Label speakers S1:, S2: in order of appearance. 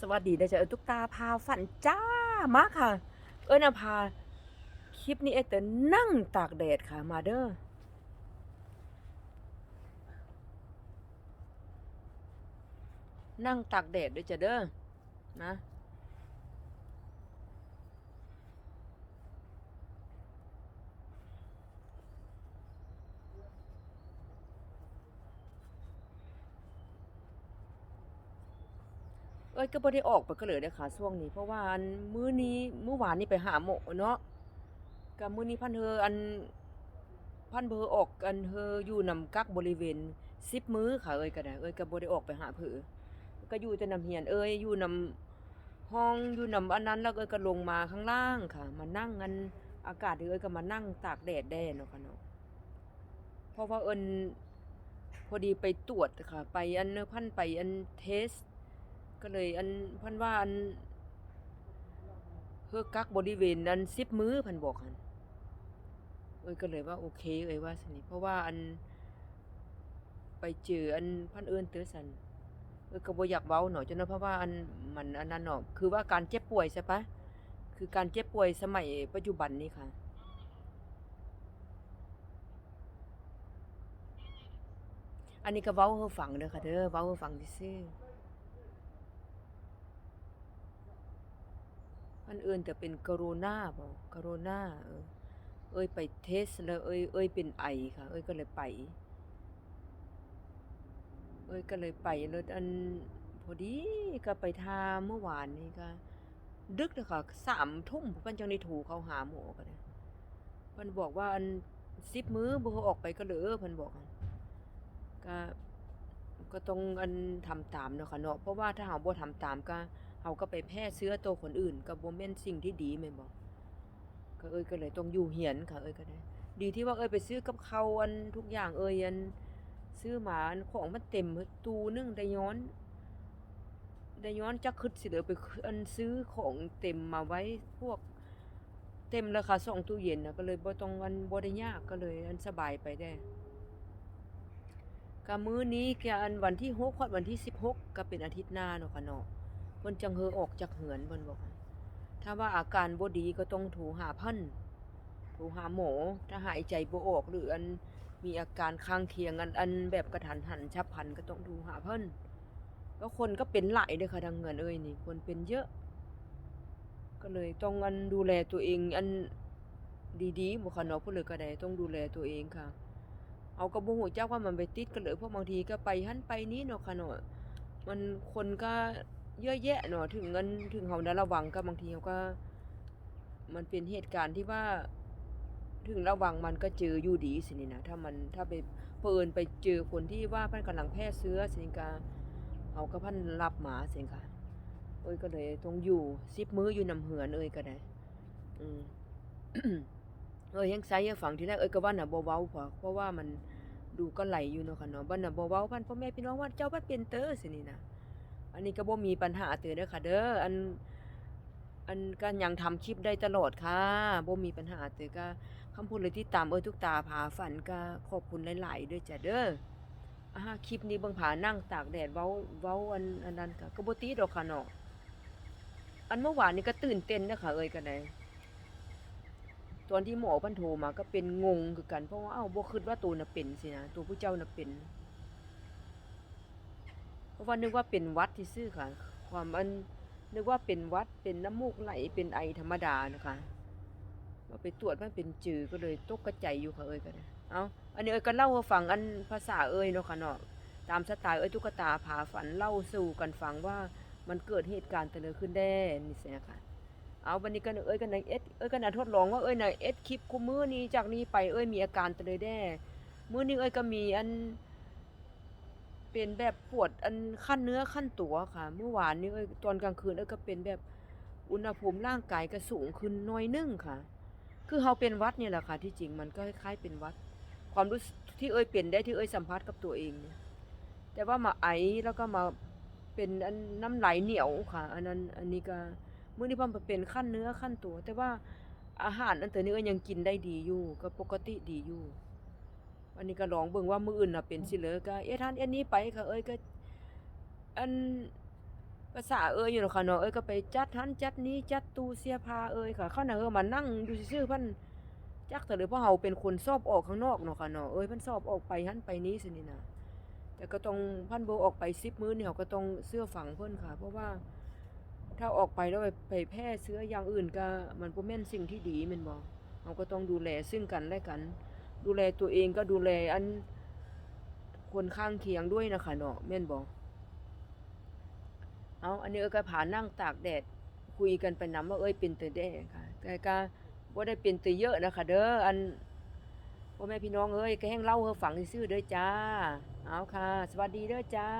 S1: สวัสดีนะจ๊ะเออตุ๊กตาพาฝันจ้ามาค่ะ เอิญอาพาคลิปนี้เอเตอนั่งตากแดดค่ะมาเด้อนั่งตากแดดด้วยจ้ะเด้อนะ อ้ยก็บ่ได้ออกไปก็เลยเด้อค่ะช่วงนี้เพราะว่าอันมื้อนี้มื้อวานนี้ไปหาหมอเนาะก็มื้อนี้พันเฮออันพันเบอออกอันเฮออยู่นำกักบริเวณ10มื้อค่ะเอ้ยก็ได้เอ้ยก็บ่ได้ออกไปหาเผือก็อยู่แต่นำเฮียนเอ้ยอยู่นำห้องอยู่นำอันนั้นแล้วเอ้ยก็ลงมาข้างล่างค่ะ มานั่งกันอากาศเอ้ยก็มานั่งตากแดดแด่เนาะค่ะเนาะเพราะว่าเอิ้นพอดีไปตรวจค่ะ ไปอันเนอะพันไปอันเทส ก็เลยอันพันว่าอันเฮอกักบริเวณอัน10มื้อพันบอกหั่นเอ้ยก็เลยว่าโอเคเอ้ยว่าสนิเพราะว่าอัน ไปเจออันพันเอิ้นเตือสันเอ้ยก็บ่อยากเว้าเนาะจนว่าเพราะว่าอันมันอันนั้นเนาะคือว่าการเจ็บป่วยใช่ปะคือการเจ็บป่วยสมัยปัจจุบันนี้ค่ะอันนี้ก็เว้าให้ฟังเด้อค่ะเด้อเว้าให้ฟังซื่อ ๆพันเอิ้นแต่เป็นโคโรนาบ่โคโรนาเออเอ้ยไปเทสแล้วเอ้ยเอ้ยเป็นไอค่ะ เอ้ยก็เลยไป เอ้ยก็เลยไปแล้วอันพอดีก็ไปทาเมื่อวานนี้ก็ดึกเลยค่ะสามทุ่มพิ่นจังได้โทรเขาหาหมอก็ได้เพิ่นบอกว่าอันสิบมือบ่ออกไปก็เหลอพิ่นบอกก็ก็ต้องอันทำตามเนาะค่ะเนาะเพราะว่าถ้าเฮาบ่ทำตามก็ เฮาก็ไปแพร่เชื้อตัวคนอื่นก็บ่แม่นสิ่งที่ดีแม่นบ่ก็เอ้ยก็เลยต้องอยู่เหียนค่ะเอ้ยก็ได้ ดีที่ว่าเอ้ยไปซื้อกับเขาอันทุกอย่างเอ้ยอันซื้อมาอันของมันเต็มตู้นึ่งได้ย้อนได้ย้อนจักคึดสิเด้อไปอันซื้อของเต็มมาไว้พวกเต็มราคาสองตู้เย็นนะก็เลยบ่ต้องอันบ่ได้ยากก็เลยอันสบายไปได้ก็มื้อนี้แกอันวันที่6ฮอดวันที่16ก็เป็นอาทิตย์หน้าเนาะค่ะเนาะ เพิ่นจังเฮอออกจากเหือนเพิ่นบอกถ้าว่าอาการบ่ดีก็ต้องโทรหาพิ่นโทรหาหมอถ้าหายใจบ่ออกหรืออันมีอาการข้างเคียงอันอันแบบกระทันหันฉับพลันก็ต้องโทรหาเพิ่นแล้วคนก็เป็นหลายเด้อค่ะทางเงินเอ้ยนี่คนเป็นเยอะ ก็เลยต้องอันดูแลตัวเองอันดีๆบ่ค่ะเนาะผู้เลยก็ได้ต้องดูแลตัวเองค่ะ เอาก็บ่ฮู้จักว่ามันไปติดกันเลยพราะบางทีก็ไปหันไปนี้เนาะค่ะเนาะมันคนก็ เยอะแยะเนาะถึงเงินถึงเฮาได้ระวังก็บางทีเฮาก็ มันเป็นเหตุการณ์ที่ว่า ถึงระวังมันก็เจออยู่ดีสินี่นะถ้ามันถ้าไปเพิ่นไปเจอคนที่ว่าพิ่นกำลังแพร่เชื้อสินก็เฮาก็พันรับหมาสิค่ะเอ้ยก็เลยต้องอยู่10มื้ออยู่นำเหือนเอ้ยก็ได้ อืมเอ้ยยังไสยังฟังทีแรกเอ้ยก็ว่าน่ะบ่เว้าพอเพราะว่ามันดูก็ไหลอยู่เนาะค่ะเนาะบ่น่ะบ่เว้าพันพ่อแม่พี่น้องว่าเจ้าพันเป็นเตอสินี่นะ อันนี้ก็บ่มีปัญหาเตือเด้อค่ะเด้ออันอันก็ยังทำคลิปได้ตลอดค่ะบ่มีปัญหาเตือก็คำพูดเลยที่ตามเอ้ยทุกตาผาฝันก็ขอบคุณหลายๆด้วยจ้ะเด้ออ่าคลิปนี้เบิ่งผานั่งตากแดดเว้าเว้าอันอันนั้นก็ก็บ่ติดดอกค่ะเนาะอันเมื่อวานนี้ก็ตื่นเต้นเด้อค่ะเอ้ยก็ได้ตอนที่หมอพิ่นโทรมาก็เป็นงงคือกันเพราะว่าเอ้าบ่คิดว่าตัวน่ะเป็นสินะตัวผู้เจ้าน่ะเป็น ราะว่านึกว่าเป็นวัดที่ซื่อค่ะ ความอันนึกว่าเป็นวัดเป็นน้ำมูกไหลเป็นไอธรรมดานะคะมาไปตรวจมันเป็นจือก็เลยตกกระใจอยู่ค่ะเอ้ยก็ได้เอาอันนี้เอ้ยก็เล่าให้ฟังอันภาษาเอ้ยเนาะค่ะเนาะตามสไตล์เอ้ยตุ๊กตาผาฝันเล่าสู่กันฟังว่ามันเกิดเหตุการณ์แต่ละขึ้นแน่นี่สินะคะเอาวันนี้ก็เอ้ยกันเอ็ดเอ้ยกันทดลองว่าเอ้ยน่ะเอ็ดคลิปคุมื้อนี้จากนี้ไปเอ้ยมีอาการตะเลยแด้ มื้อนี้เอ้ยก็มีอัน เป็นแบบปวดอันขั้นเนื้อขั้นตัวค่ะ เมื่อวานนี้ตอนกลางคืนเอ้ยก็เป็นแบบอุณหภูมิร่างกายก็สูงขึ้นหน้อยนึงค่ะ คือเฮาเป็นวัดเนี่ยแหละค่ะ ที่จริงมันก็คล้ายๆเป็นวัด ความรู้ที่เอ้ยเป็นได้ที่เอ้ยสัมผัสกับตัวเองเนี่ยแต่ว่ามาไอแล้วก็มาเป็นอันน้ำไหลเหนียวค่ะ อันนั้นอันนี้ก็เมื้อนี้เพิ่นเป็นขั้นเนื้อขั้นตัว แต่ว่าอาหารอันตัวนี้ก็ยังกินได้ดีอยู่ ก็ปกติดีอยู่ อันนี้ก็ลองเบิ่งว่ามื้ออื่นน่ะเป็นสิเหลือก็เอ๊ะท่านอันนี้ไปค่ะเอ้ยก็ อันภาษาเอ้ยอยู่เนาะค่ะเนาะเอ้ยก็ไปจัดหันจัดนี้จัดตู้เสื้อผ้าเอ้ยค่ะเขาน่ะเออมานั่งอยู่ซื่อๆเพิ่นจักแต่เลยเพราะเฮาเป็นคนชอบออกข้างนอกเนาะค่ะเนาะเอ้ยเพิ่นชอบออกไปหันไปนี้สินี่นะแต่ก็ต้องพันโบออกไป10มื้อนี่เขาก็ต้องเสื้อฝังเพิ่นค่ะ เพราะว่า ถ้าออกไปแล้วไปไปแพร่เชื้ออย่างอื่นก็มันบ่แม่นสิ่งที่ดีแม่นบ่เราก็ต้องดูแลซึ่งกันและกัน ดูแลตัวเองก็ดูแลอันคนข้างเคียงด้วยนะคะเนาะแม่นบ่เอาอันนี้เอ้ก็ผ่านั่งตากแดดคุยกันไปนำว่าเอ้ยเป็นแต่แด้ค่ะ แต่ก็บ่ได้เป็นแต่เยอะนะคะเด้ออันพ่อแม่พี่น้องเอ้ยก็แห้งเล่าให้ฟังซื่อเด้อจ้า เอาค่ะ สวัสดีเด้อจ้า